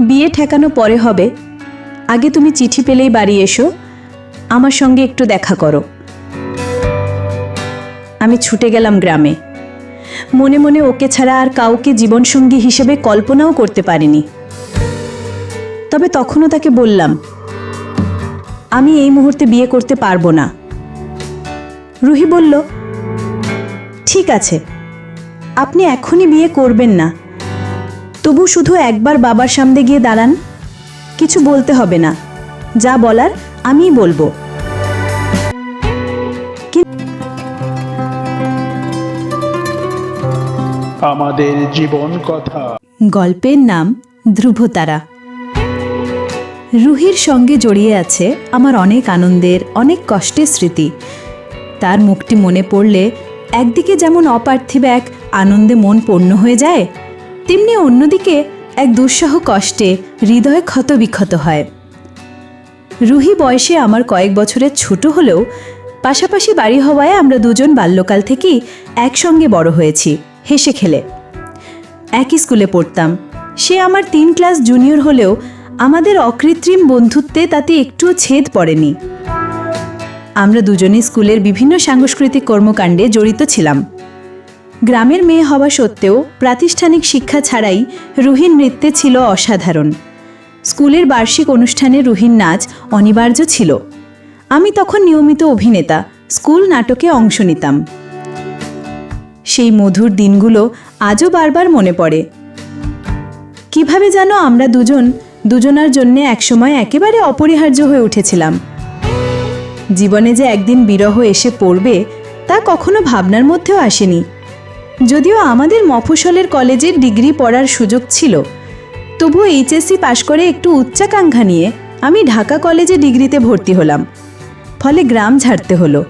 বিয়ে ঠেকানো পরে হবে। আগে তুমি চিঠি পেলেই বাড়ি এসো। আমার সঙ্গে একটু দেখা করো। আমি ছুটে গেলাম গ্রামে। মনে মনে ওকে ছাড়া আর কাউকে জীবনসঙ্গী হিসেবে কল্পনাও করতে পারিনি। তবে তখনও তাকে বললাম, আমি এই মুহূর্তে বিয়ে করতে পারব না। রুহি বলল, ঠিক আছে। আপনি এখনই বিয়ে করবেন না। তবু শুধু একবার বাবার সামনে গিয়ে দাঁড়ান। কিছু বলতে হবে না। যা বলার আমিই বলব। আমাদের জীবন কথা। গল্পের নাম ধ্রুবতারা। রুহির সঙ্গে জড়িয়ে আছে আমার অনেক আনন্দের অনেক কষ্টের স্মৃতি। তার মুখটি মনে পড়লে একদিকে যেমন অপার্থিব এক আনন্দে মন পূর্ণ হয়ে যায় তেমনি অন্যদিকে এক দুঃসহ কষ্টে হৃদয় ক্ষত বিক্ষত হয়। রুহি বয়সে আমার কয়েক বছরের ছোট হলেও পাশাপাশি বাড়ি হওয়ায় আমরা দুজন বাল্যকাল থেকেই একসঙ্গে বড় হয়েছি, হেসে খেলে। একই স্কুলে পড়তাম। সে আমার তিন ক্লাস জুনিয়র হলেও আমাদের অকৃত্রিম বন্ধুত্বে তাতে একটুও ছেদ পড়েনি। আমরা দুজনেই স্কুলের বিভিন্ন সাংস্কৃতিক কর্মকাণ্ডে জড়িত ছিলাম। গ্রামের মেয়ে হওয়া সত্ত্বেও প্রাতিষ্ঠানিক শিক্ষা ছাড়াই রুহির নৃত্যে ছিল অসাধারণ। স্কুলের বার্ষিক অনুষ্ঠানে রুহির নাচ অনিবার্য ছিল। আমি তখন নিয়মিত অভিনেতা, স্কুল নাটকে অংশ নিতাম। সেই মধুর দিনগুলো আজও বারবার মনে পড়ে। কীভাবে যেন আমরা দুজন, দুজনার জন্য একসময় একেবারে অপরিহার্য হয়ে উঠেছিলাম। জীবনে যে একদিন বিরহ এসে পড়বে, তা কখনো ভাবনার মধ্যেও আসেনি। যদিও আমাদের মফসলের কলেজের ডিগ্রি পড়ার সুযোগ ছিল। তবুও এইচএসসি পাশ করে একটু উচ্চাকাঙ্ক্ষা নিয়ে আমি ঢাকা কলেজে ডিগ্রিতে ভর্তি হলাম। ফলে গ্রাম ছাড়তে হলো।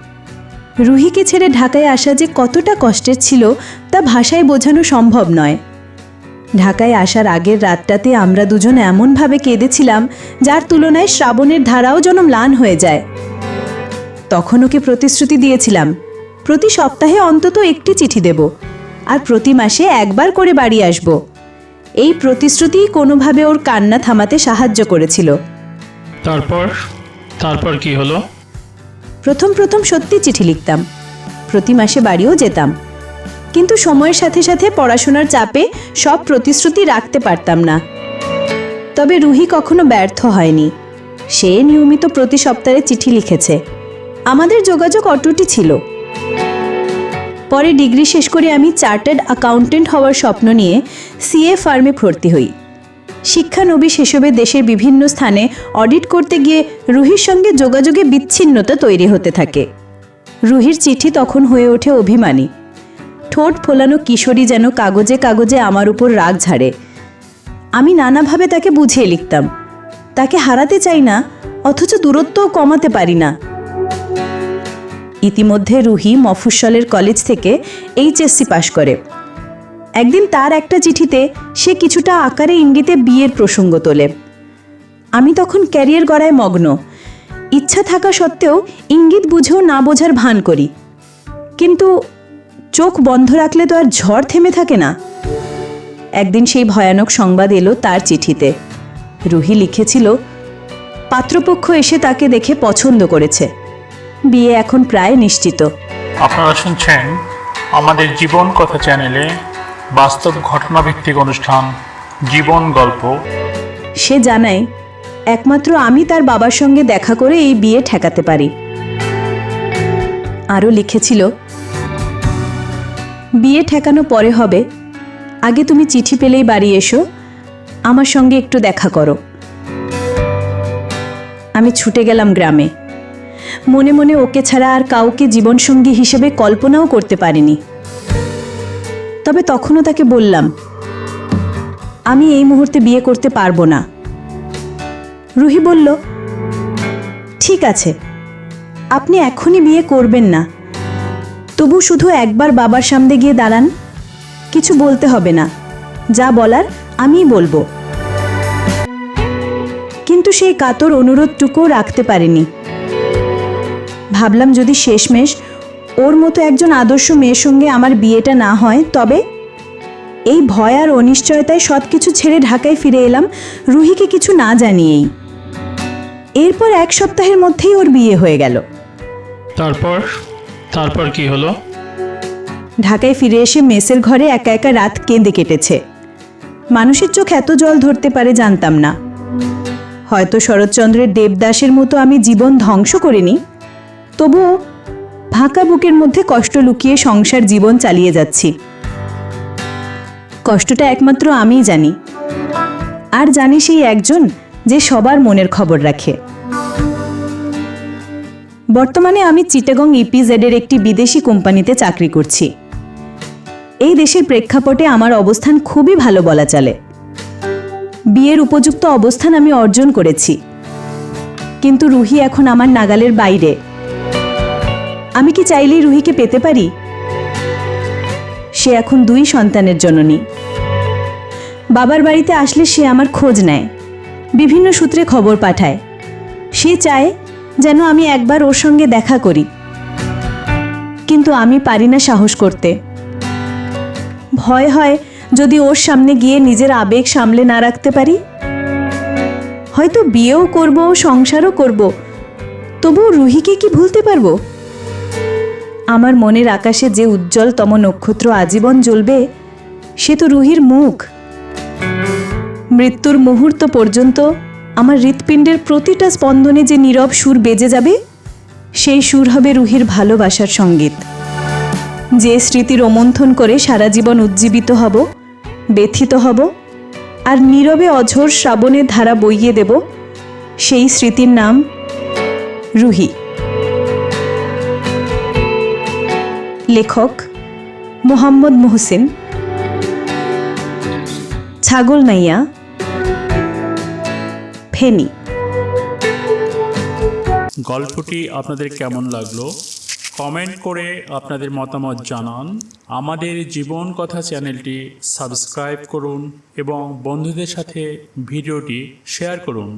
রুহিকে ছেড়ে ঢাকায় আসা যে কতটা কষ্টের ছিল তা ভাষায় বোঝানো সম্ভব নয়। ঢাকায় আসার আগের রাতটাতে আমরা দুজন এমনভাবে কেঁদেছিলাম যার তুলনায় শ্রাবণের ধারাও যেন ম্লান হয়ে যায়। তখন ওকে প্রতিশ্রুতি দিয়েছিলাম, প্রতি সপ্তাহে অন্তত একটি চিঠি দেব। আর প্রতি মাসে একবার করে বাড়ি আসব। এই প্রতিশ্রুতিই কোনোভাবে ওর কান্না থামাতে সাহায্য করেছিল। তারপর? তারপর কি হলো? প্রথম প্রথম সত্যি চিঠি লিখতাম। প্রতি মাসে বাড়িও যেতাম। কিন্তু সময়ের সাথে সাথে পড়াশোনার চাপে সব প্রতিশ্রুতি রাখতে পারতাম না। তবে রুহি কখনো ব্যর্থ হয়নি। সে নিয়মিত প্রতি সপ্তাহে চিঠি লিখেছে। আমাদের যোগাযোগ অটুটি ছিল। পরে ডিগ্রি শেষ করে আমি চার্টার্ড অ্যাকাউন্টেন্ট হওয়ার স্বপ্ন নিয়ে সিএ ফার্মে ভর্তি হই। শিক্ষানবিশ হিসেবে দেশের বিভিন্ন স্থানে অডিট করতে গিয়ে রুহির সঙ্গে যোগাযোগে বিচ্ছিন্নতা তৈরি হতে থাকে। রুহির চিঠি তখন হয়ে ওঠে অভিমানী। ঠোঁট ফোলানো কিশোরী যেন কাগজে কাগজে আমার উপর রাগ ঝাড়ে। আমি নানাভাবে তাকে বুঝিয়ে লিখতাম। তাকে হারাতে চাই না, অথচ দূরত্বও কমাতে পারি না। ইতিমধ্যে রুহি মফস্বলের কলেজ থেকে এইচএসসি পাশ করে। একদিন তার একটা চিঠিতে সে কিছুটা আকারে ইঙ্গিতে বিয়ের প্রসঙ্গ তোলে। আমি তখন ক্যারিয়ার গড়ায় মগ্ন। ইচ্ছা থাকা সত্ত্বেও ইঙ্গিত বুঝেও না বোঝার ভান করি। কিন্তু চোখ বন্ধ রাখলে তো আর ঝড় থেমে থাকে না। একদিন সেই ভয়ানক সংবাদ এলো তার চিঠিতে। রুহি লিখেছিল, পাত্রপক্ষ এসে তাকে দেখে পছন্দ করেছে। বিয়ে এখন প্রায় নিশ্চিত। আপনারা শুনছেন আমাদের জীবন কথা চ্যানেলে বাস্তব ঘটনা ভিত্তিক অনুষ্ঠান জীবন গল্প। সে জানায় একমাত্র আমি তার বাবার সঙ্গে দেখা করে এই বিয়ে ঠেকাতে পারি। আরও লিখেছিল বিয়ে ঠেকানো পরে হবে। আগে তুমি চিঠি পেলেই বাড়ি এসো। আমার সঙ্গে একটু দেখা করো। আমি ছুটে গেলাম গ্রামে। মনে মনে ওকে ছাড়া আর কাউকে জীবনসঙ্গী হিসেবে কল্পনাও করতে পারিনি। তবে তখনও তাকে বললাম, আমি এই মুহূর্তে বিয়ে করতে পারব না। রুহি বলল, ঠিক আছে, আপনি এখনই বিয়ে করবেন না। তবু শুধু একবার বাবার সামনে গিয়ে দাঁড়ান, কিছু বলতে হবে না। যা বলার আমিই বলব। কিন্তু সেই কাতর অনুরোধটুকুও রাখতে পারিনি। ভাবলাম যদি শেষমেশ ওর মতো একজন আদর্শ মেয়ের সঙ্গে আমার বিয়েটা না হয় তবে এই ভয় আর অনিশ্চয়তায় সব কিছু ছেড়ে ঢাকায় ফিরে এলাম রুহিকে কিছু না জানিয়েই। এরপর এক সপ্তাহের মধ্যেই ওর বিয়ে হয়ে গেল। তারপর? তারপর কি হলো? ঢাকায় ফিরে এসে মেসের ঘরে একা একা রাত কেঁদে কেটেছে। মানুষের চোখ এত জল ধরতে পারে জানতাম না। হয়তো শরৎচন্দ্রের দেবদাসের মতো আমি জীবন ধ্বংস করিনি। তবুও ফাঁকা বুকের মধ্যে কষ্ট লুকিয়ে সংসার জীবন চালিয়ে যাচ্ছি। কষ্টটা একমাত্র আমিই জানি। আর জানি সেই একজন যে সবার মনের খবর রাখে। বর্তমানে আমি চিটাগং ইপিজেডের একটি বিদেশি কোম্পানিতে চাকরি করছি। এই দেশের প্রেক্ষাপটে আমার অবস্থান খুবই ভালো বলা চলে। বিয়ের উপযুক্ত অবস্থান আমি অর্জন করেছি। কিন্তু রুহি এখন আমার নাগালের বাইরে। আমি কি চাইলেই রুহিকে পেতে পারি? সে এখন দুই সন্তানের জননী। বাবার বাড়িতে আসলে সে আমার খোঁজ নেয়। বিভিন্ন সূত্রে খবর পাঠায়। সে চায় যেন আমি একবার ওর সঙ্গে দেখা করি। কিন্তু আমি পারি না সাহস করতে। ভয় হয় যদি ওর সামনে গিয়ে নিজের আবেগ সামলে না রাখতে পারি? হয়তো বিয়েও করব, সংসারও করব। তবুও রুহিকে কি ভুলতে পারব? আমার মনের আকাশে যে উজ্জ্বলতম নক্ষত্র আজীবন জ্বলবে, সে তো রুহির মুখ। মৃত্যুর মুহূর্ত পর্যন্ত আমার হৃৎপিণ্ডের প্রতিটা স্পন্দনে যে নীরব সুর বেজে যাবে, সেই সুর হবে রুহির ভালোবাসার সংগীত। যে স্মৃতি রোমন্থন করে সারা জীবন উজ্জীবিত হব, ব্যথিত হব, আর নীরবে অঝোর শ্রাবণের ধারা বইয়ে দেব, সেই স্মৃতির নাম রুহি। লেখক মোহাম্মদ মোহসিন, ছাগল নাইয়া, ফেনী। গল্পটি আপনাদের কেমন লাগল? কমেন্ট করে আপনাদের মতামত জানান। আমাদের জীবন কথা চ্যানেলটি সাবস্ক্রাইব করুন এবং বন্ধুদের সাথে ভিডিওটি শেয়ার করুন।